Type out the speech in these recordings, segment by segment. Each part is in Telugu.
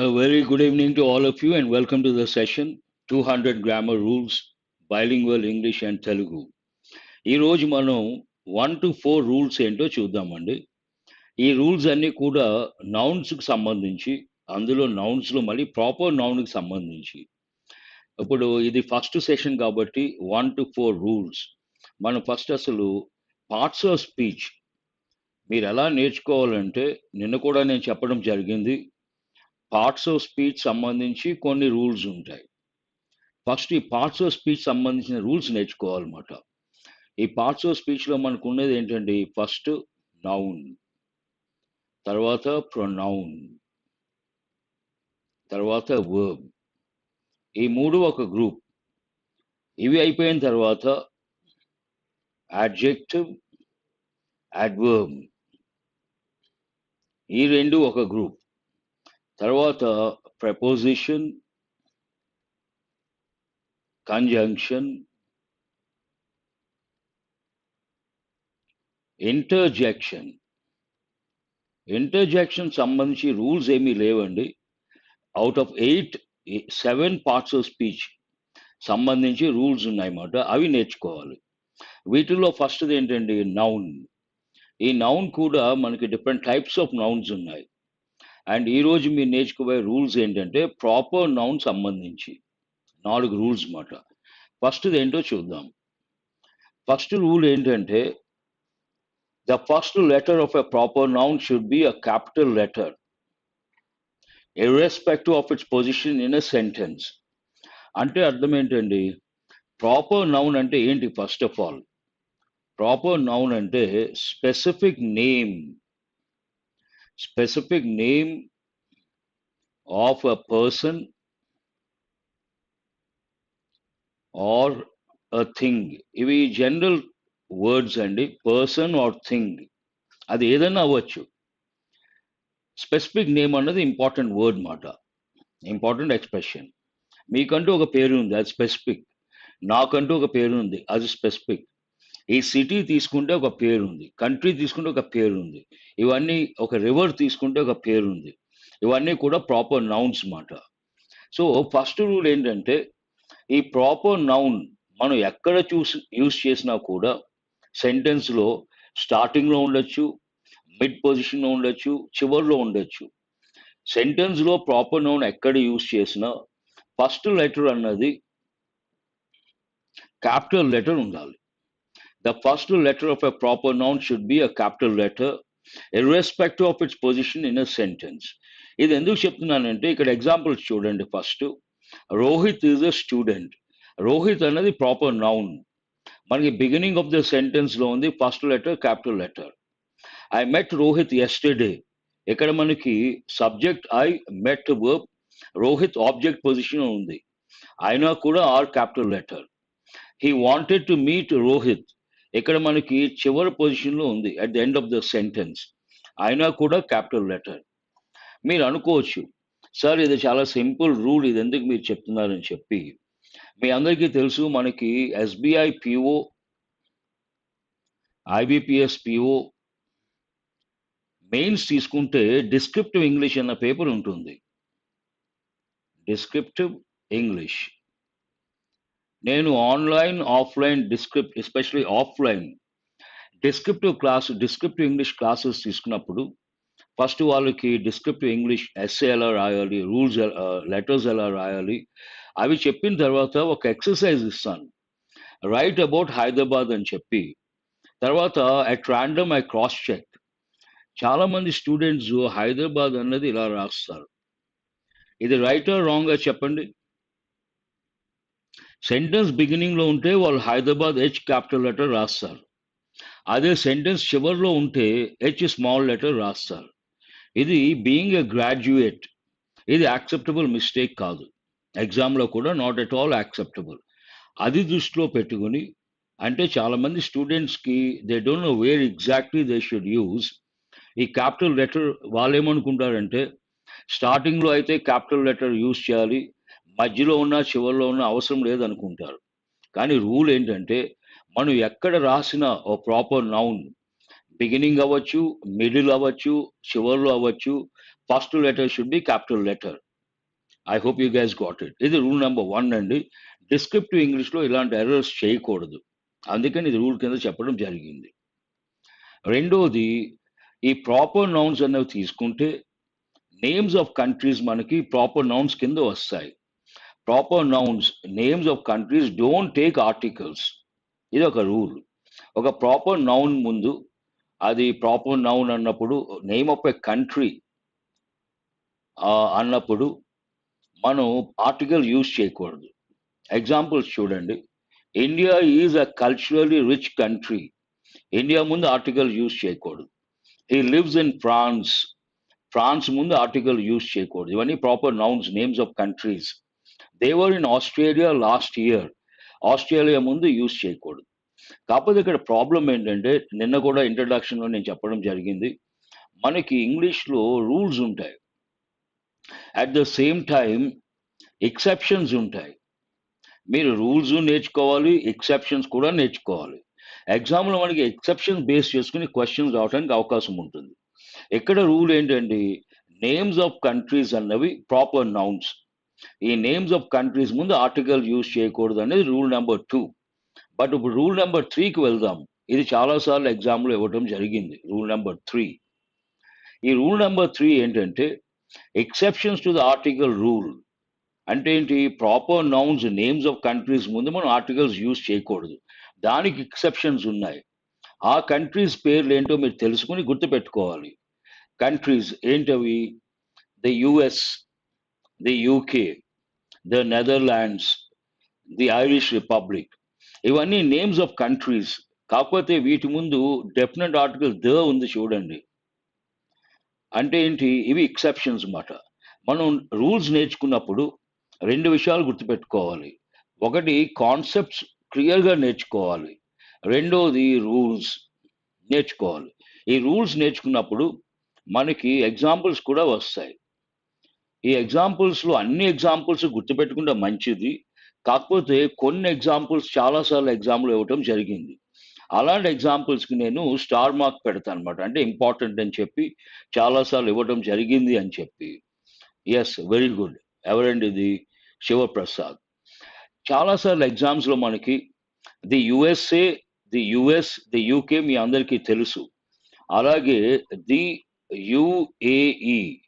A very good evening to all of you and welcome to the session 200 Grammar Rules Bilingual English and Telugu. ఈ రోజు మనం వన్ టు ఫోర్ రూల్స్ ఏంటో చూద్దామండి. ఈ రూల్స్ అన్నీ కూడా నౌన్స్కి సంబంధించి అందులో నౌన్స్లో మళ్ళీ ప్రాపర్ నౌన్కి సంబంధించి. ఇప్పుడు ఇది ఫస్ట్ సెషన్ కాబట్టి వన్ టు ఫోర్ రూల్స్ మనం ఫస్ట్ అసలు పార్ట్స్ ఆఫ్ స్పీచ్ మీరు ఎలా నేర్చుకోవాలంటే నిన్న కూడా నేను చెప్పడం జరిగింది. పార్ట్స్ ఆఫ్ స్పీచ్ సంబంధించి కొన్ని రూల్స్ ఉంటాయి. ఫస్ట్ ఈ పార్ట్స్ ఆఫ్ స్పీచ్ సంబంధించిన రూల్స్ నేర్చుకోవాలన్నమాట. ఈ పార్ట్స్ ఆఫ్ స్పీచ్లో మనకు ఉన్నది ఏంటంటే ఫస్ట్ నౌన్ తర్వాత ప్రొనౌన్ తర్వాత వర్బ్ ఈ మూడు ఒక గ్రూప్ ఇవి అయిపోయిన తర్వాత యాడ్జెక్టివ్ యాడ్వర్బ్ ఈ రెండు ఒక గ్రూప్ తర్వాత ప్రపోజిషన్ కంజంక్షన్ ఇంటర్జెక్షన్ ఇంటర్జెక్షన్ సంబంధించి రూల్స్ ఏమీ లేవండి. Out of eight seven parts of speech సంబంధించి రూల్స్ ఉన్నాయన్నమాట. అవి నేర్చుకోవాలి. వీటిల్లో ఫస్ట్ది ఏంటండి? నౌన్ ఈ నౌన్ కూడా మనకి డిఫరెంట్ టైప్స్ ఆఫ్ నౌన్స్ ఉన్నాయి. అండ్ ఈరోజు మీరు నేర్చుకోబోయే రూల్స్ ఏంటంటే ప్రాపర్ నౌన్ సంబంధించి నాలుగు రూల్స్ మాట. ఫస్ట్ది ఏంటో చూద్దాం. ఫస్ట్ రూల్ ఏంటంటే the first letter of a proper noun should be a capital letter irrespective of its position in a sentence. అంటే అర్థం ఏంటండి? ప్రాపర్ నౌన్ అంటే ఏంటి first of all? Proper noun అంటే specific name. Specific name of a person or a thing ఇవి జనరల్ వర్డ్స్ అండి. పర్సన్ ఆర్ థింగ్ అది ఏదైనా అవ్వచ్చు. స్పెసిఫిక్ నేమ్ అన్నది ఇంపార్టెంట్ వర్డ్ మాట. ఇంపార్టెంట్ ఎక్స్ప్రెషన్ మీకంటూ ఒక పేరు ఉంది. అది స్పెసిఫిక్ నాకంటూ ఒక పేరు ఉంది. అది స్పెసిఫిక్ ఈ సిటీ తీసుకుంటే ఒక పేరు ఉంది కంట్రీ తీసుకుంటే ఒక పేరు ఉంది ఇవన్నీ ఒక రివర్ తీసుకుంటే ఒక పేరు ఉంది ఇవన్నీ కూడా ప్రాపర్ నౌన్స్ మాట. సో ఫస్ట్ రూల్ ఏంటంటే ఈ ప్రాపర్ నౌన్ మనం ఎక్కడ చూసి యూస్ చేసినా కూడా సెంటెన్స్లో స్టార్టింగ్లో ఉండొచ్చు మిడ్ పొజిషన్లో ఉండొచ్చు చివరిలో ఉండొచ్చు. సెంటెన్స్లో ప్రాపర్ నౌన్ ఎక్కడ యూస్ చేసినా ఫస్ట్ లెటర్ అన్నది క్యాపిటల్ లెటర్ ఉండాలి. The first letter of a proper noun should be a capital letter irrespective of its position in a sentence ఇది ఎందుకు చెప్తున్నానంటే ఇక్కడ ఎగ్జాంపుల్ చూడండి first Rohit is a student Rohit అనేది ప్రాపర్ నౌన్ మనకి బిగినింగ్ ఆఫ్ ద సెంటెన్స్లో ఉంది first letter capital letter I met Rohit yesterday ఇక్కడ మనకి subject I met verb Rohit object position ఉంది. అయినా కూడా R capital letter he wanted to meet Rohit. ఇక్కడ మనకి చివరి పొజిషన్లో ఉంది at the end of the sentence అయినా కూడా క్యాపిటల్ లెటర్ మీరు అనుకోవచ్చు సార్ ఇది చాలా సింపుల్ రూల్ ఇది ఎందుకు మీరు చెప్తున్నారని చెప్పి. మీ అందరికీ తెలుసు మనకి SBI PO IBPS PO mains తీసుకుంటే డిస్క్రిప్టివ్ ఇంగ్లీష్ అన్న పేపర్ ఉంటుంది. డిస్క్రిప్టివ్ ఇంగ్లీష్ నేను online offline descript especially offline descriptive class descriptive English classes తీసుకున్నప్పుడు ఫస్ట్ వాళ్ళకి డిస్క్రిప్టివ్ ఇంగ్లీష్ ఎస్ఏ ఎలా రాయాలి రూల్స్ లెటర్స్ ఎలా రాయాలి అవి చెప్పిన తర్వాత ఒక ఎక్సర్సైజ్ ఇస్తాను. రైట్ అబౌట్ హైదరాబాద్ అని చెప్పి. తర్వాత at random I cross check. చాలామంది స్టూడెంట్స్ హైదరాబాద్ అన్నది ఇలా రాస్తారు. ఇది రైట్ రాంగ్గా చెప్పండి? సెంటెన్స్ బిగినింగ్లో ఉంటే వాళ్ళు హైదరాబాద్ హెచ్ క్యాపిటల్ లెటర్ రాస్తారు. అదే సెంటెన్స్ చివరిలో ఉంటే హెచ్ స్మాల్ లెటర్ రాస్తారు. ఇది బీయింగ్ ఎ గ్రాడ్యుయేట్ ఇది యాక్సెప్టబుల్ మిస్టేక్ కాదు. ఎగ్జామ్లో కూడా నాట్ ఎట్ ఆల్ యాక్సెప్టబుల్ అది దృష్టిలో పెట్టుకుని అంటే చాలామంది స్టూడెంట్స్కి they don't know where exactly they should use ఈ క్యాపిటల్ లెటర్ వాళ్ళు ఏమనుకుంటారంటే స్టార్టింగ్లో అయితే క్యాపిటల్ లెటర్ యూజ్ చేయాలి మధ్యలో ఉన్న చివరిలో ఉన్న అవసరం లేదనుకుంటారు. కానీ రూల్ ఏంటంటే మనం ఎక్కడ రాసిన ఓ ప్రాపర్ నౌన్ బిగినింగ్ అవ్వచ్చు మిడిల్ అవ్వచ్చు చివర్లో అవ్వచ్చు first letter should be capital letter. I hope you guys got it. ఇది రూల్ నెంబర్ వన్ అండి. డిస్క్రిప్టివ్ ఇంగ్లీష్లో ఇలాంటి ఎర్రర్స్ చేయకూడదు. అందుకని ఇది రూల్ కింద చెప్పడం జరిగింది. రెండోది ఈ ప్రాపర్ నౌన్స్ అనేవి తీసుకుంటే నేమ్స్ ఆఫ్ కంట్రీస్ మనకి ప్రాపర్ నౌన్స్ కింద వస్తాయి. Proper nouns names of countries don't take articles ఇది ఒక రూల్ ఒక ప్రాపర్ నౌన్ ముందు అది ప్రాపర్ నౌన్ అన్నప్పుడు నేమ్ ఆఫ్ ఎ కంట్రీ అన్నప్పుడు మనం ఆర్టికల్ యూజ్ చేయకూడదు. ఎగ్జాంపుల్స్ చూడండి. India is a culturally rich country India ముందు ఆర్టికల్ యూజ్ చేయకూడదు. He lives in France France ముందు ఆర్టికల్ యూజ్ చేయకూడదు. ఇవన్నీ proper nouns names of countries they're in Australia last year Australia ముందు యూజ్ చేయకూడదు. కాకపోతే ఇక్కడ ప్రాబ్లం ఏంటంటే నిన్న కూడా ఇంట్రడక్షన్లో నేను చెప్పడం జరిగింది. మనకి ఇంగ్లీష్లో రూల్స్ ఉంటాయి. At the same time exceptions ఉంటాయి. మీరు రూల్స్ నేర్చుకోవాలి ఎక్సెప్షన్స్ కూడా నేర్చుకోవాలి. ఎగ్జామ్లో మనకి ఎక్సెప్షన్స్ బేస్ చేసుకుని క్వశ్చన్స్ రావడానికి అవకాశం ఉంటుంది. ఇక్కడ రూల్ ఏంటంటే నేమ్స్ ఆఫ్ కంట్రీస్ అన్నవి ప్రాపర్ నౌన్స్ ఈ నేమ్స్ ఆఫ్ కంట్రీస్ ముందు ఆర్టికల్ యూజ్ చేయకూడదు అనేది రూల్ నెంబర్ టూ బట్ ఇప్పుడు రూల్ నెంబర్ త్రీకి వెళ్దాం. ఇది చాలాసార్లు ఎగ్జామ్లో ఇవ్వటం జరిగింది. రూల్ నెంబర్ త్రీ ఈ రూల్ నెంబర్ త్రీ ఏంటంటే exceptions to the article rule అంటే ఏంటి? Proper nouns names of countries ముందు మనం ఆర్టికల్స్ యూజ్ చేయకూడదు. దానికి ఎక్సెప్షన్స్ ఉన్నాయి. ఆ కంట్రీస్ పేర్లు ఏంటో మీరు తెలుసుకుని గుర్తుపెట్టుకోవాలి. కంట్రీస్ ఏంటవి? The US the UK the Netherlands the Irish Republic ఇవన్నీ నేమ్స్ ఆఫ్ కంట్రీస్ కాకపోతే వీటి ముందు డెఫినెట్ ఆర్టికల్ ద ఉంది చూడండి. అంటే ఏంటి? ఇవి ఎక్సెప్షన్స్ అన్నమాట. మనం రూల్స్ నేర్చుకున్నప్పుడు రెండు విషయాలు గుర్తుపెట్టుకోవాలి. ఒకటి కాన్సెప్ట్స్ క్లియర్గా నేర్చుకోవాలి. రెండోది రూల్స్ నేర్చుకోవాలి. ఈ రూల్స్ నేర్చుకున్నప్పుడు మనకి ఎగ్జాంపుల్స్ కూడా వస్తాయి. ఈ ఎగ్జాంపుల్స్లో అన్ని ఎగ్జాంపుల్స్ గుర్తుపెట్టుకుంటే మంచిది. కాకపోతే కొన్ని ఎగ్జాంపుల్స్ చాలాసార్లు ఎగ్జామ్లో ఇవ్వటం జరిగింది. అలాంటి ఎగ్జాంపుల్స్కి నేను స్టార్ మార్క్ పెడతాను అనమాట అంటే ఇంపార్టెంట్ అని చెప్పి చాలాసార్లు ఇవ్వటం జరిగింది అని చెప్పి. ఎస్ వెరీ గుడ్ ఎవరండి ఇది? శివప్రసాద్. చాలాసార్లు ఎగ్జామ్స్లో మనకి the USA the US the UK మీ అందరికీ తెలుసు. అలాగే ది యుఏఈ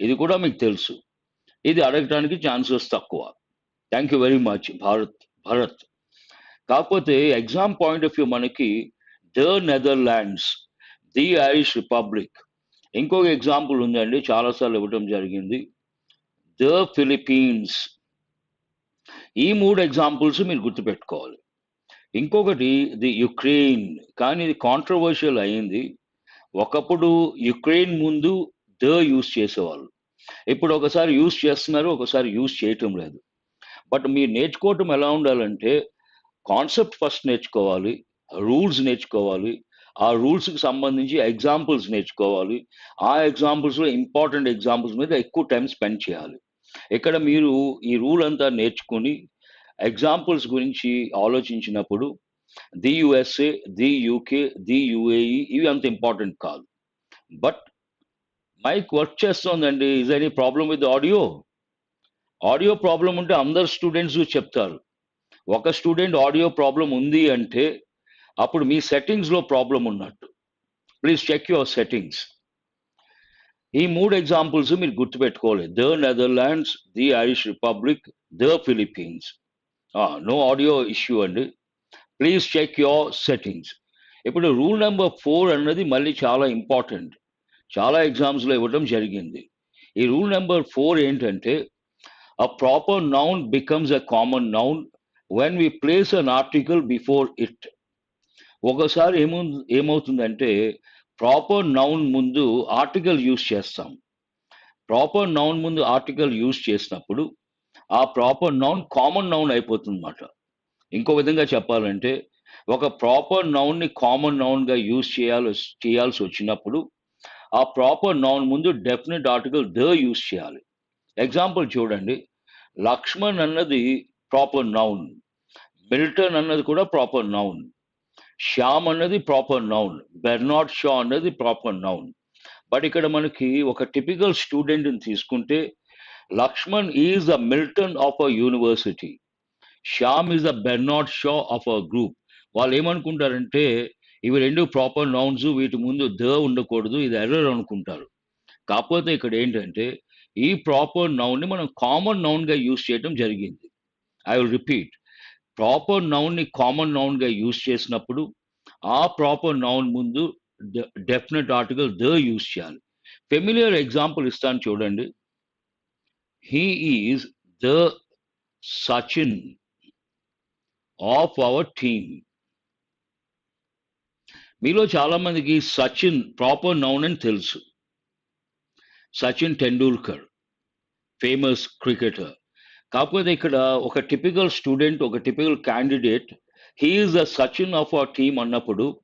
ఇది కూడా మీకు తెలుసు. ఇది అడగటానికి ఛాన్సెస్ తక్కువ. Thank you very much Bharat Bharath కాకపోతే ఎగ్జామ్ పాయింట్ ఆఫ్ వ్యూ మనకి the Netherlands the Irish Republic ఇంకొక ఎగ్జాంపుల్ ఉందండి చాలాసార్లు ఇవ్వడం జరిగింది. ద ఫిలిపీన్స్ ఈ మూడు ఎగ్జాంపుల్స్ మీరు గుర్తుపెట్టుకోవాలి. ఇంకొకటి ది యుక్రెయిన్ కానీ ఇది కాంట్రవర్షియల్ అయింది. ఒకప్పుడు యుక్రెయిన్ ముందు ద యూస్ చేసేవాళ్ళు. ఇప్పుడు ఒకసారి యూస్ చేస్తున్నారు ఒకసారి యూస్ చేయటం లేదు. బట్ మీరు నేర్చుకోవటం ఎలా ఉండాలంటే కాన్సెప్ట్ ఫస్ట్ నేర్చుకోవాలి రూల్స్ నేర్చుకోవాలి ఆ రూల్స్కి సంబంధించి ఎగ్జాంపుల్స్ నేర్చుకోవాలి ఆ ఎగ్జాంపుల్స్లో ఇంపార్టెంట్ ఎగ్జాంపుల్స్ మీద ఎక్కువ టైం స్పెండ్ చేయాలి. ఇక్కడ మీరు ఈ రూల్ అంతా నేర్చుకుని ఎగ్జాంపుల్స్ గురించి ఆలోచించినప్పుడు the USA the UK the UAE ఇవి అంత ఇంపార్టెంట్ కాదు. But mic work చేస్తోందండి. Is any problem with audio audio problem ఉంటే అందరు స్టూడెంట్స్ చెప్తారు. ఒక స్టూడెంట్ ఆడియో ప్రాబ్లం ఉంది అంటే అప్పుడు మీ సెట్టింగ్స్లో ప్రాబ్లం ఉన్నట్టు. ప్లీజ్ చెక్ యువర్ సెట్టింగ్స్ ఈ మూడు ఎగ్జాంపుల్స్ మీరు గుర్తుపెట్టుకోవాలి. The Netherlands the Irish Republic the Philippines no audio issue అండి. ప్లీజ్ చెక్ యువర్ సెట్టింగ్స్ ఇప్పుడు రూల్ నెంబర్ ఫోర్ అన్నది మళ్ళీ చాలా ఇంపార్టెంట్ చాలా ఎగ్జామ్స్లో ఇవ్వడం జరిగింది. ఈ రూల్ నెంబర్ ఫోర్ ఏంటంటే a proper noun becomes a common noun when we place an article before it ఒకసారి ఏము ఏమవుతుందంటే ప్రాపర్ నౌన్ ముందు ఆర్టికల్ యూస్ చేస్తాం. ప్రాపర్ నౌన్ ముందు ఆర్టికల్ యూస్ చేసినప్పుడు ఆ ప్రాపర్ నౌన్ కామన్ నౌన్ అయిపోతుంది అన్నమాట ఇంకో విధంగా చెప్పాలంటే ఒక ప్రాపర్ నౌన్ని కామన్ నౌన్గా యూస్ చేయాల్సి చేయాల్సి వచ్చినప్పుడు ఆ ప్రాపర్ నౌన్ ముందు డెఫినెట్ ఆర్టికల్ ద యూస్ చేయాలి. ఎగ్జాంపుల్ చూడండి. లక్ష్మణ్ అన్నది ప్రాపర్ నౌన్ మిల్టన్ అన్నది కూడా ప్రాపర్ నౌన్ శ్యామ్ అన్నది ప్రాపర్ నౌన్ బెర్నాడ్ షా అన్నది ప్రాపర్ నౌన్ బట్ ఇక్కడ మనకి ఒక టిపికల్ స్టూడెంట్ని తీసుకుంటే Laxman is the Milton of a university Shyam is the Bernard Shaw of a group వాళ్ళు ఏమనుకుంటారంటే ఇవి రెండు ప్రాపర్ నౌన్స్ వీటి ముందు ద ఉండకూడదు ఇది ఎర్రర్ అనుకుంటారు. కాకపోతే ఇక్కడ ఏంటంటే ఈ ప్రాపర్ నౌన్ని మనం కామన్ నౌన్గా యూజ్ చేయడం జరిగింది. ఐ విల్ రిపీట్ ప్రాపర్ నౌన్ని కామన్ నౌన్గా యూజ్ చేసినప్పుడు ఆ ప్రాపర్ నౌన్ ముందు డెఫినెట్ ఆర్టికల్ ద యూజ్ చేయాలి. ఫెమిలియర్ ఎగ్జాంపుల్ ఇస్తాను చూడండి. He is the Sachin of our team మీలో చాలామందికి సచిన్ ప్రాపర్ నౌన్ అని తెలుసు. సచిన్ టెండూల్కర్ ఫేమస్ క్రికెటర్ కాకపోతే ఇక్కడ ఒక టిపికల్ స్టూడెంట్ ఒక typical candidate he is the Sachin of our team అన్నప్పుడు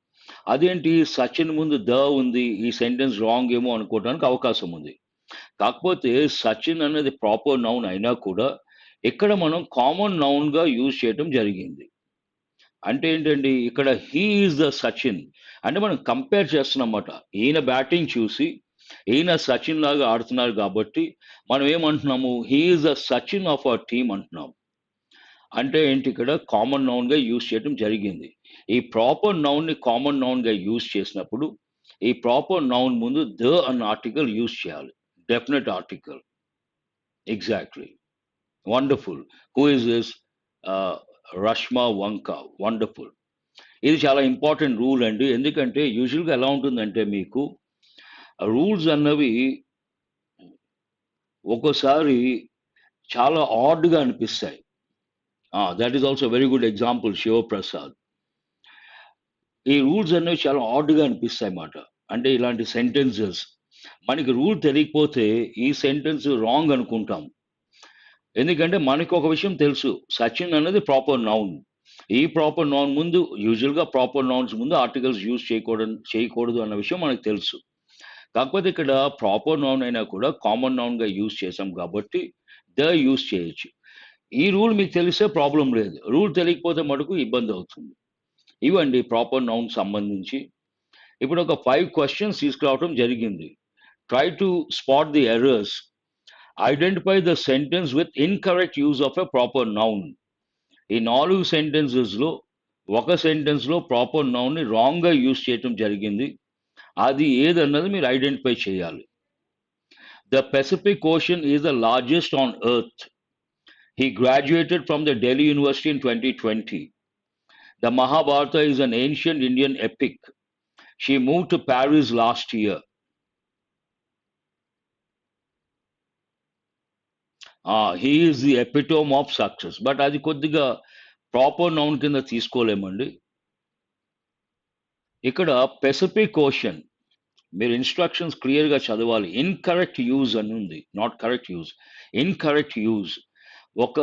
అదేంటి సచిన్ ముందు ద ఉంది ఈ సెంటెన్స్ రాంగ్ ఏమో అనుకోవడానికి అవకాశం ఉంది. కాకపోతే సచిన్ అనేది ప్రాపర్ నౌన్ అయినా కూడా ఇక్కడ మనం కామన్ నౌన్గా యూజ్ చేయడం జరిగింది. అంటే ఏంటండి ఇక్కడ హీ ఈజ్ ద సచిన్ అంటే మనం కంపేర్ చేస్తున్నమాట ఈయన బ్యాటింగ్ చూసి ఈయన సచిన్ లాగా ఆడుతున్నారు కాబట్టి మనం ఏమంటున్నాము? He is the Sachin of our team అంటున్నాం అంటే ఏంటి ఇక్కడ? కామన్ నౌన్గా యూజ్ చేయడం జరిగింది. ఈ ప్రాపర్ నౌన్ని కామన్ నౌన్గా యూజ్ చేసినప్పుడు ఈ ప్రాపర్ నౌన్ ముందు ద అన్న ఆర్టికల్ యూజ్ చేయాలి. Definite article exactly wonderful who is this Rashma Vanka wonderful ఇది చాలా ఇంపార్టెంట్ రూల్ అండి. ఎందుకంటే యూజువల్గా ఎలా ఉంటుందంటే మీకు రూల్స్ అన్నవి ఒక్కోసారి చాలా ఆడ్గా అనిపిస్తాయి. That is also very good example Shivaprasad ఈ రూల్స్ అనేవి చాలా ఆడ్గా అనిపిస్తాయి అన్నమాట అంటే ఇలాంటి సెంటెన్సెస్ మనకి రూల్ తెలియకపోతే ఈ సెంటెన్స్ రాంగ్ అనుకుంటాం. ఎందుకంటే మనకు ఒక విషయం తెలుసు సచిన్ అనేది ప్రాపర్ నౌన్ ఈ ప్రాపర్ నౌన్ ముందు యూజువల్గా ప్రాపర్ నౌన్స్ ముందు ఆర్టికల్స్ యూజ్ చేయకూడదు చేయకూడదు అన్న విషయం మనకు తెలుసు. కాకపోతే ఇక్కడ ప్రాపర్ నౌన్ అయినా కూడా కామన్ నౌన్గా యూజ్ చేసాం కాబట్టి ద యూజ్ చేయొచ్చు. ఈ రూల్ మీకు తెలిస్తే ప్రాబ్లం లేదు. రూల్ తెలియకపోతే మటుకు ఇబ్బంది అవుతుంది. ఇవండి ప్రాపర్ నౌన్ సంబంధించి. ఇప్పుడు ఒక ఫైవ్ క్వశ్చన్స్ తీసుకురావడం జరిగింది. Try to spot the errors identify the sentence with incorrect use of a proper noun ఈ నాలుగు సెంటెన్సెస్లో ఒక సెంటెన్స్లో ప్రాపర్ నౌన్ని రాంగ్గా యూజ్ చేయటం జరిగింది అది ఏదన్నది మీరు ఐడెంటిఫై చేయాలి the Pacific Ocean is the largest on earth He graduated from the Delhi University in 2020. The Mahabharata is an ancient Indian epic. She moved to Paris last year. Uh, he is the epitome of success but అది కొద్దిగా ప్రాపర్ నౌన్ కింద తీసుకోలేమండి. ఇక్కడ పెసిఫిక్ ఓషన్ మీరు ఇన్స్ట్రక్షన్స్ క్లియర్గా చదవాలి. ఇన్కరెక్ట్ యూజ్ అని ఉంది. Not correct use incorrect use ఒక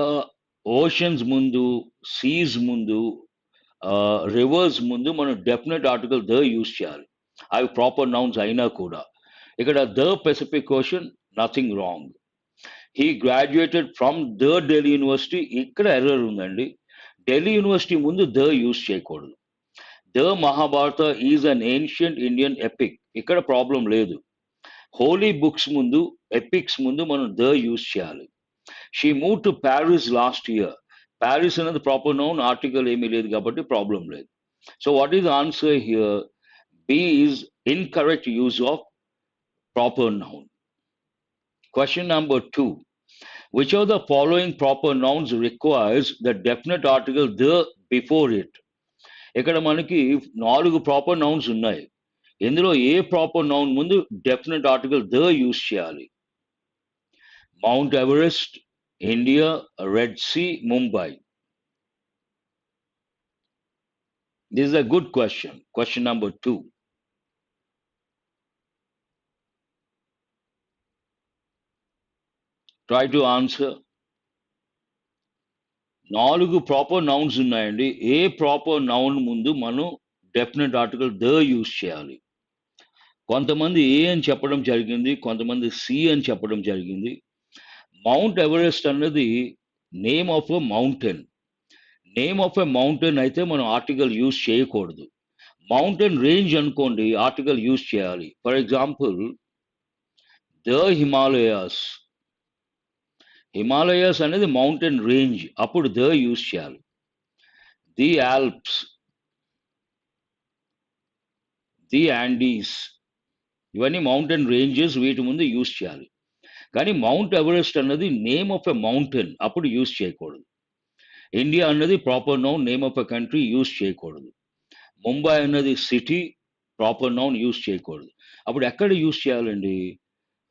ఓషన్స్ ముందు సీస్ ముందు రివర్స్ ముందు మనం డెఫినెట్ ఆర్టికల్ ద యూజ్ చేయాలి. అవి ప్రాపర్ నౌన్స్ అయినా కూడా. ఇక్కడ the Pacific Ocean nothing wrong he graduated from the Delhi University ఇక్కడ ఎర్రర్ ఉందండి. ఢిల్లీ యూనివర్సిటీ ముందు ద యూజ్ చేయకూడదు. The Mahabharata is an ancient Indian epic ఇక్కడ ప్రాబ్లం లేదు. హోలీ బుక్స్ ముందు ఎపిక్స్ ముందు మనం ద యూజ్ చేయాలి. She move to Paris last year Paris అనేది ప్రాపర్ నౌన్ ఆర్టికల్ ఏమీ లేదు కాబట్టి ప్రాబ్లం లేదు. So what is answer here B is incorrect use of proper noun question number two which of the following proper nouns requires the definite article the before it? ఇక్కడ మనకి నాలుగు ప్రాపర్ నౌన్స్ ఉన్నాయి. ఇందులో ఏ ప్రాపర్ నౌన్ ముందు డెఫినెట్ ఆర్టికల్ ద యూజ్ చేయాలి? Mount Everest India Red Sea Mumbai this is a good question question number two try to answer నాలుగు ప్రాపర్ నౌన్స్ ఉన్నాయండి. ఏ ప్రాపర్ నౌన్ ముందు మనం డెఫినెట్ ఆర్టికల్ ద యూజ్ చేయాలి. కొంతమంది ఏ అని చెప్పడం జరిగింది కొంతమంది సి అని చెప్పడం జరిగింది. మౌంట్ ఎవరెస్ట్ అన్నది name of a mountain name of a mountain అయితే మనం ఆర్టికల్ యూజ్ చేయకూడదు. మౌంటైన్ రేంజ్ అనుకోండి ఆర్టికల్ యూజ్ చేయాలి. For example the Himalayas Himalayas అనేది మౌంటైన్ రేంజ్. అప్పుడు ద యూస్ చేయాలి. The Alps. ది యాండీస్ ఇవన్నీ మౌంటైన్ రేంజెస్ వీటి ముందు యూస్ చేయాలి. కానీ మౌంట్ ఎవరెస్ట్ అన్నది నేమ్ ఆఫ్ ఎ మౌంటైన్. అప్పుడు యూస్ చేయకూడదు. ఇండియా అన్నది proper noun name of a country use చేయకూడదు. ముంబై అన్నది సిటీ ప్రాపర్ నౌన్ యూస్ చేయకూడదు. అప్పుడు ఎక్కడ యూస్ చేయాలండి?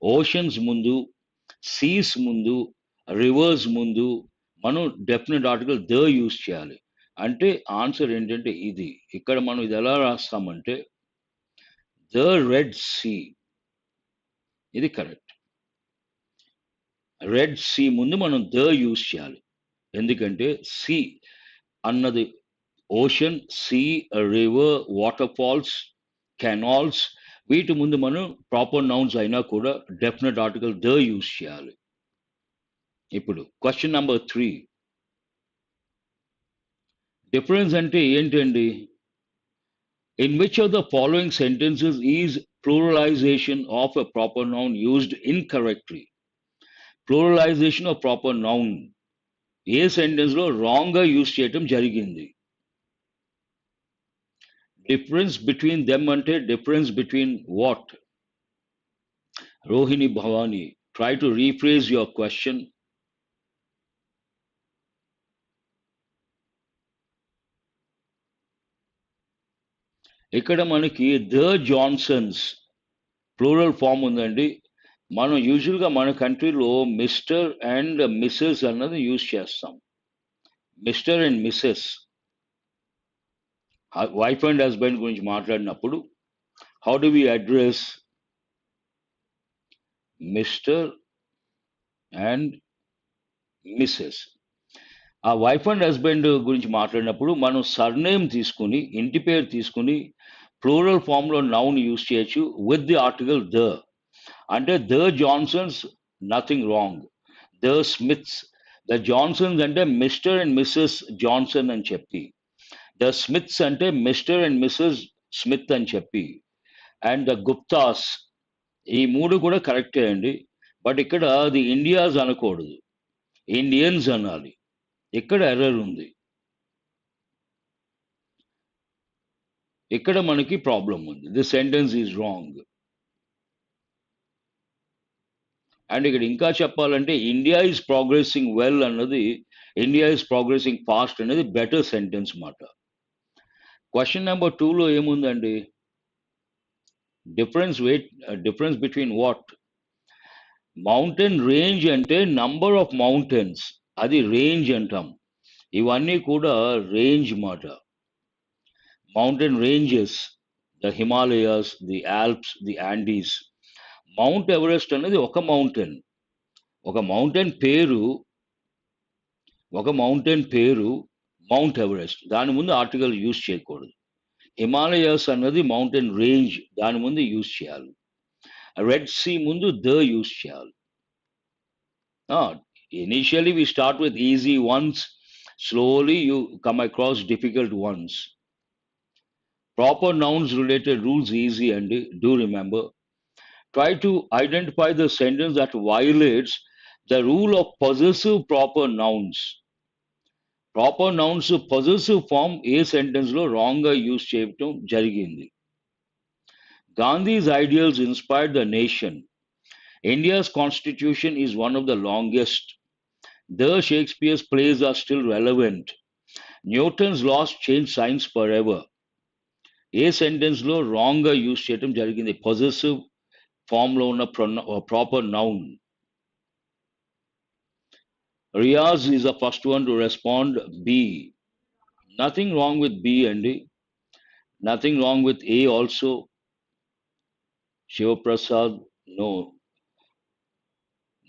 ఓషన్స్ ముందు సీస్ ముందు రివర్స్ ముందు మనం డెఫినెట్ ఆర్టికల్ ద యూస్ చేయాలి. అంటే ఆన్సర్ ఏంటంటే ఇది. ఇక్కడ మనం ఇది ఎలా రాస్తామంటే ద రెడ్ సీ ఇది కరెక్ట్ రెడ్ సీ ముందు మనం ద యూస్ చేయాలి. ఎందుకంటే సీ అన్నది ocean sea river waterfalls canals వీటి ముందు మనం ప్రాపర్ నౌన్స్ అయినా కూడా డెఫినెట్ ఆర్టికల్ ద యూస్ చేయాలి. ఇప్పుడు క్వశ్చన్ నెంబర్ త్రీ డిఫరెన్స్ అంటే ఏంటండి? In which of the following sentences is pluralization of a proper noun used incorrectly pluralization of proper noun ఏ సెంటెన్స్లో రాంగ్గా యూజ్ చేయటం జరిగింది? డిఫరెన్స్ బిట్వీన్ దెమ్ అంటే difference between what Rohini Bhavani try to rephrase your question ఇక్కడ మనకి ద జాన్సన్స్ ప్లూరల్ ఫామ్ ఉందండి. మనం యూజువల్గా మన కంట్రీలో మిస్టర్ అండ్ మిస్సెస్ అన్నది యూజ్ చేస్తాం. Mister and missus. Wife and husband గురించి మాట్లాడినప్పుడు how do we address mister and missus? ఆ వైఫ్ అండ్ హస్బెండ్ గురించి మాట్లాడినప్పుడు మనం సర్నేమ్ తీసుకుని ఇంటి పేరు తీసుకుని ప్లూరల్ ఫామ్లో నౌన్ యూస్ చేయొచ్చు విత్ ది ఆర్టికల్ ద. అంటే the Johnsons nothing wrong. The Smiths. The Johnsons అంటే మిస్టర్ అండ్ మిస్సెస్ జాన్సన్ అని చెప్పి. ద స్మిత్స్ అంటే మిస్టర్ అండ్ మిస్సెస్ స్మిత్ అని చెప్పి. And the Guptas. ఈ మూడు కూడా కరెక్టే అండి. బట్ ఇక్కడ అది ఇండియాస్ అనకూడదు. ఇండియన్స్ అనాలి. ఇక్కడ ఎర్రర్ ఉంది? ఇక్కడ మనకి ప్రాబ్లం ఉంది? The sentence is wrong and ఇక్కడ ఇంకా చెప్పాలంటే ఇండియా ఈజ్ ప్రోగ్రెసింగ్ వెల్ అన్నది ఇండియా ఈజ్ ప్రోగ్రెసింగ్ ఫాస్ట్ అనేది బెటర్ సెంటెన్స్ మాట. క్వశ్చన్ నెంబర్ టూలో ఏముందండి? Difference wait difference between what mountain range అంటే నంబర్ ఆఫ్ మౌంటైన్స్ అది రేంజ్ అంటాం. ఇవన్నీ కూడా రేంజ్ మాట. Mountain ranges the Himalayas the Alps the Andes Mount Everest అనేది ఒక మౌంటైన్. ఒక మౌంటైన్ పేరు ఒక మౌంటైన్ పేరు మౌంట్ ఎవరెస్ట్. దాని ముందు ఆర్టికల్ యూజ్ చేయకూడదు. హిమాలయాస్ అన్నది మౌంటైన్ రేంజ్ దాని ముందు యూజ్ చేయాలి. రెడ్ సీ ముందు ద యూజ్ చేయాలి. Initially we start with easy ones slowly you come across difficult ones proper nouns related rules easy అండి do remember try to identify the sentence that violates the rule of possessive proper nouns. Proper nouns possessive form ఏ సెంటెన్స్లో రాంగ్గా యూజ్ చేయటం జరిగింది Gandhi's ideals inspired the nation India's constitution is one of the longest The Shakespeare's plays are still relevant Newton's laws change science forever ఏ సెంటెన్స్లో రాంగ్గా యూజ్ చేయటం జరిగింది? పొజెసివ్ ఫామ్లో ఉన్న proper noun Riyaz is the first one to respond B nothing wrong with B అండి nothing wrong with A also Shivaprasad no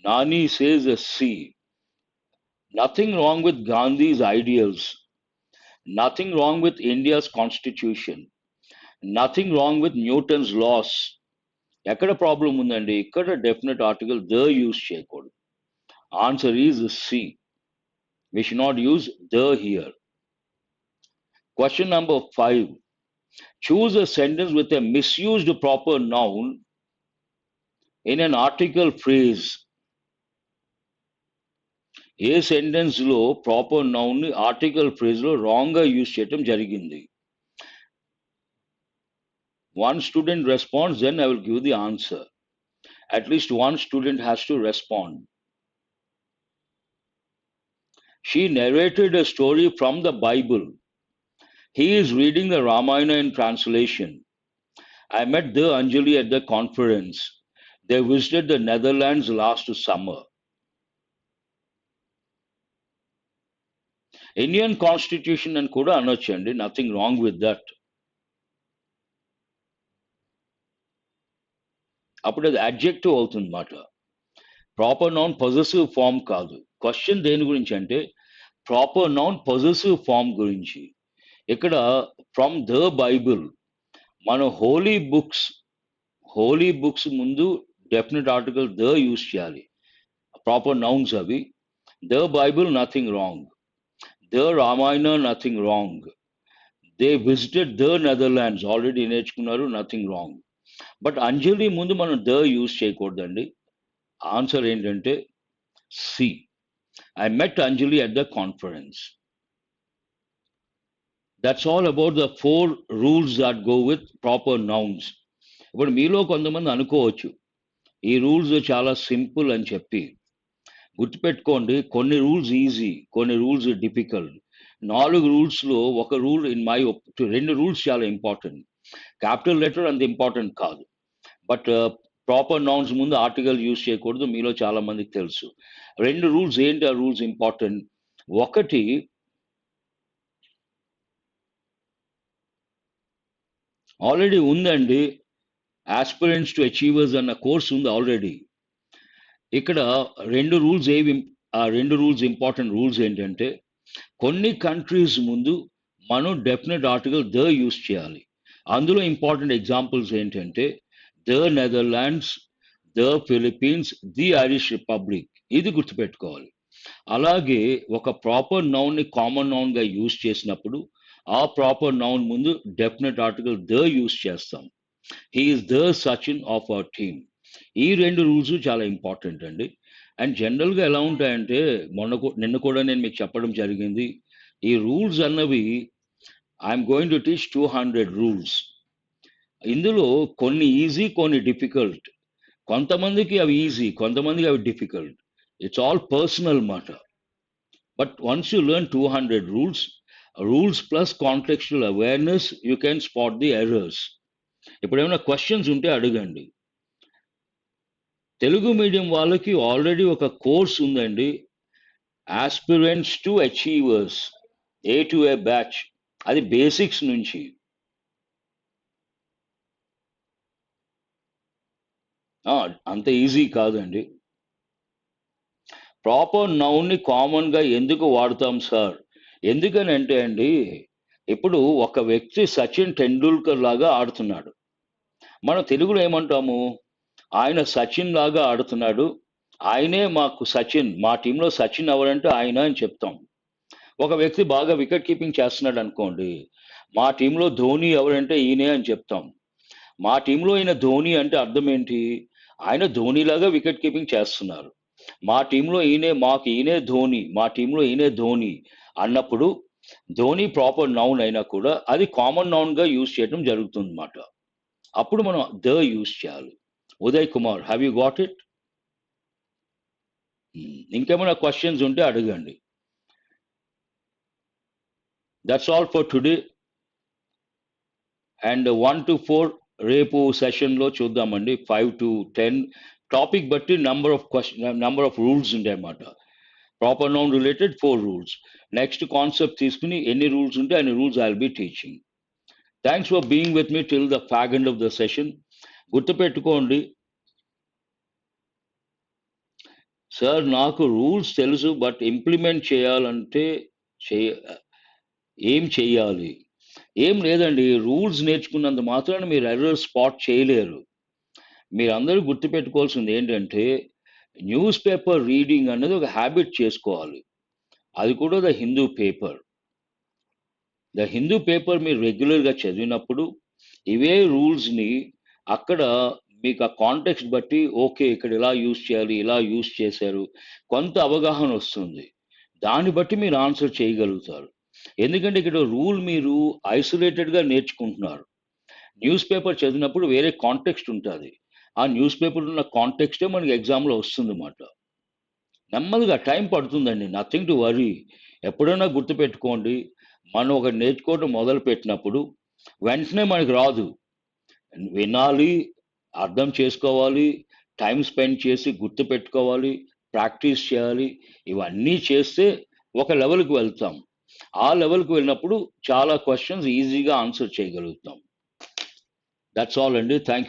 Nani says a C. Nothing wrong with Gandhi's ideals. Nothing wrong with India's constitution. Nothing wrong with Newton's laws. ఎక్కడ ప్రాబ్లం ఉందండి ఇక్కడ డెఫినెట్ ఆర్టికల్ ద యూజ్ చేయకూడదు answer is C we should not use the here question number five choose a sentence with a misused proper noun in an article phrase ఏ సెంటెన్స్లో ప్రాపర్ నౌన్ని ఆర్టికల్ ఫ్రేజ్లో రాంగ్గా యూజ్ చేయటం జరిగింది. One student response then I will give the answer at least one student has to respond she narrated a story from the Bible he is reading the Ramayana in translation I met the Anjali at the conference. They visited the Netherlands last summer. Indian constitution అని కూడా అనొచ్చండి. నథింగ్ రాంగ్ విత్ దట్ అప్పుడు అది అడ్జెక్టివ్ అవుతుంది మాట ప్రాపర్ నౌన్ పొజెసివ్ ఫామ్ కాదు. క్వశ్చన్ దేని గురించి అంటే ప్రాపర్ నౌన్ పొజెసివ్ ఫామ్ గురించి. ఇక్కడ ఫ్రమ్ ద బైబిల్ మన హోలీ బుక్స్ హోలీ బుక్స్ ముందు డెఫినెట్ ఆర్టికల్ ద యూస్ చేయాలి. ప్రాపర్ నౌన్స్ అవి. The Bible nothing wrong the Ramayana nothing wrong they visited the Netherlands already నేర్చుకున్నారు నథింగ్ రాంగ్ బట్ అంజలి ముందు మనం ద యూస్ చేయకూడదండి. ఆన్సర్ ఏంటంటే C I met Anjali at the conference that's all about the four rules that go with proper nouns ఇప్పుడు మీలో కొంతమంది అనుకోవచ్చు ఈ రూల్స్ చాలా సింపుల్ అని చెప్పి. గుర్తుపెట్టుకోండి కొన్ని రూల్స్ ఈజీ కొన్ని రూల్స్ డిఫికల్ట్. నాలుగు రూల్స్లో ఒక రూల్ ఇన్ మై రెండు రూల్స్ చాలా ఇంపార్టెంట్. క్యాపిటల్ లెటర్ అంత ఇంపార్టెంట్ కాదు. బట్ ప్రాపర్ నౌన్స్ ముందు ఆర్టికల్ యూజ్ చేయకూడదు మీలో చాలా మందికి తెలుసు. రెండు రూల్స్ ఏంటి? ఆ రూల్స్ ఇంపార్టెంట్. ఒకటి ఆల్రెడీ ఉందండి ఆస్పిరెంట్స్ టు అచీవర్స్ అన్న కోర్స్ ఉంది ఆల్రెడీ. ఇక్కడ రెండు రూల్స్ ఏవి ఆ రెండు రూల్స్ ఇంపార్టెంట్ రూల్స్ ఏంటంటే కొన్ని కంట్రీస్ ముందు మనం డెఫినెట్ ఆర్టికల్ ద యూస్ చేయాలి. అందులో ఇంపార్టెంట్ ఎగ్జాంపుల్స్ ఏంటంటే the Netherlands the Philippines the Irish Republic ఇది గుర్తుపెట్టుకోవాలి. అలాగే ఒక ప్రాపర్ నౌన్ని కామన్ నౌన్గా యూస్ చేసినప్పుడు ఆ ప్రాపర్ నౌన్ ముందు డెఫినెట్ ఆర్టికల్ ద యూస్ చేస్తాం. He is the Sachin of our team ఈ రెండు రూల్స్ చాలా ఇంపార్టెంట్ అండి. అండ్ జనరల్గా ఎలా ఉంటాయంటే మొన్న నిన్న కూడా నేను మీకు చెప్పడం జరిగింది. ఈ రూల్స్ అన్నవి I'm going to teach two hundred rules. ఇందులో కొన్ని ఈజీ కొన్ని డిఫికల్ట్. కొంతమందికి అవి ఈజీ కొంతమందికి అవి డిఫికల్ట్. ఇట్స్ ఆల్ పర్సనల్ మాట but once you learn two hundred rules rules plus contextual awareness you can spot the errors. ఇప్పుడు ఏమైనా క్వశ్చన్స్ ఉంటే అడగండి. తెలుగు మీడియం వాళ్ళకి ఆల్రెడీ ఒక కోర్స్ ఉందండి. Aspirants to achievers A to A batch అది బేసిక్స్ నుంచి. అంత ఈజీ కాదండి. ప్రాపర్ నౌన్ని కామన్గా ఎందుకు వాడతాం సార్ ఎందుకని అంటే అండి ఇప్పుడు ఒక వ్యక్తి సచిన్ టెండూల్కర్ లాగా ఆడుతున్నాడు. మనం తెలుగులో ఏమంటాము? ఆయన సచిన్ లాగా ఆడుతున్నాడు. ఆయనే మాకు సచిన్ మా టీంలో సచిన్ ఎవరంటే ఆయన అని చెప్తాం. ఒక వ్యక్తి బాగా వికెట్ కీపింగ్ చేస్తున్నాడు అనుకోండి మా టీంలో ధోని ఎవరంటే ఈయనే అని చెప్తాం. మా టీంలో ఈయన ధోని అంటే అర్థం ఏంటి? ఆయన ధోనిలాగా వికెట్ కీపింగ్ చేస్తున్నారు. మా టీంలో ఈయనే మాకు ఈయనే ధోని మా టీంలో ఈయనే ధోని అన్నప్పుడు ధోని ప్రాపర్ నౌన్ అయినా కూడా అది కామన్ నౌన్గా యూజ్ చేయడం జరుగుతుంది అన్నమాట అప్పుడు మనం ద యూజ్ చేయాలి. Uday Kumar have you got it ఇంకేమైనా క్వశ్చన్స్ ఉంటే అడగండి that's all for today and one to four రేపు సెషన్లో చూద్దామండి ఫైవ్ టు టెన్ టాపిక్ బట్టి number of question number of rules ఉంటాయన్నమాట proper noun related four rules next concept తీసుకుని ఎన్ని రూల్స్ ఉంటే అన్ని rules I be teaching thanks for being with me till the fag end of the session గుర్తుపెట్టుకోండి. సార్ నాకు రూల్స్ తెలుసు బట్ ఇంప్లిమెంట్ చేయాలంటే చేయ ఏం చేయాలి? ఏం లేదండి రూల్స్ నేర్చుకున్నంత మాత్రాన మీరు ఎర్రర్ స్పాట్ చేయలేరు. మీరందరూ గుర్తుపెట్టుకోవాల్సింది ఏంటంటే న్యూస్ పేపర్ రీడింగ్ అనేది ఒక హ్యాబిట్ చేసుకోవాలి. అది కూడా the Hindu paper. The Hindu paper మీరు రెగ్యులర్గా చదివినప్పుడు ఇవే రూల్స్ని అక్కడ మీకు ఆ కాంటెక్స్ట్ బట్టి ఓకే ఇక్కడ ఇలా యూస్ చేయాలి ఇలా యూస్ చేశారు. కొంత అవగాహన వస్తుంది. దాన్ని బట్టి మీరు ఆన్సర్ చేయగలుగుతారు. ఎందుకంటే ఇక్కడ రూల్ మీరు ఐసోలేటెడ్గా నేర్చుకుంటున్నారు. న్యూస్ పేపర్ చదివినప్పుడు వేరే కాంటెక్స్ట్ ఉంటుంది. ఆ న్యూస్ పేపర్ ఉన్న కాంటెక్స్టే మనకి ఎగ్జామ్లో వస్తుంది అన్నమాట నెమ్మదిగా టైం పడుతుందండి. నథింగ్ టు వరీ ఎప్పుడైనా గుర్తుపెట్టుకోండి. మనం ఒక నేర్చుకోవడం మొదలు పెట్టినప్పుడు వెంటనే మనకి రాదు. వినాలి అర్థం చేసుకోవాలి టైం స్పెండ్ చేసి గుర్తు పెట్టుకోవాలి ప్రాక్టీస్ చేయాలి ఇవన్నీ చేస్తే ఒక లెవెల్కి వెళ్తాం. ఆ లెవెల్కి వెళ్ళినప్పుడు చాలా క్వశ్చన్స్ ఈజీగా ఆన్సర్ చేయగలుగుతాం. దట్స్ ఆల్ అండి. థ్యాంక్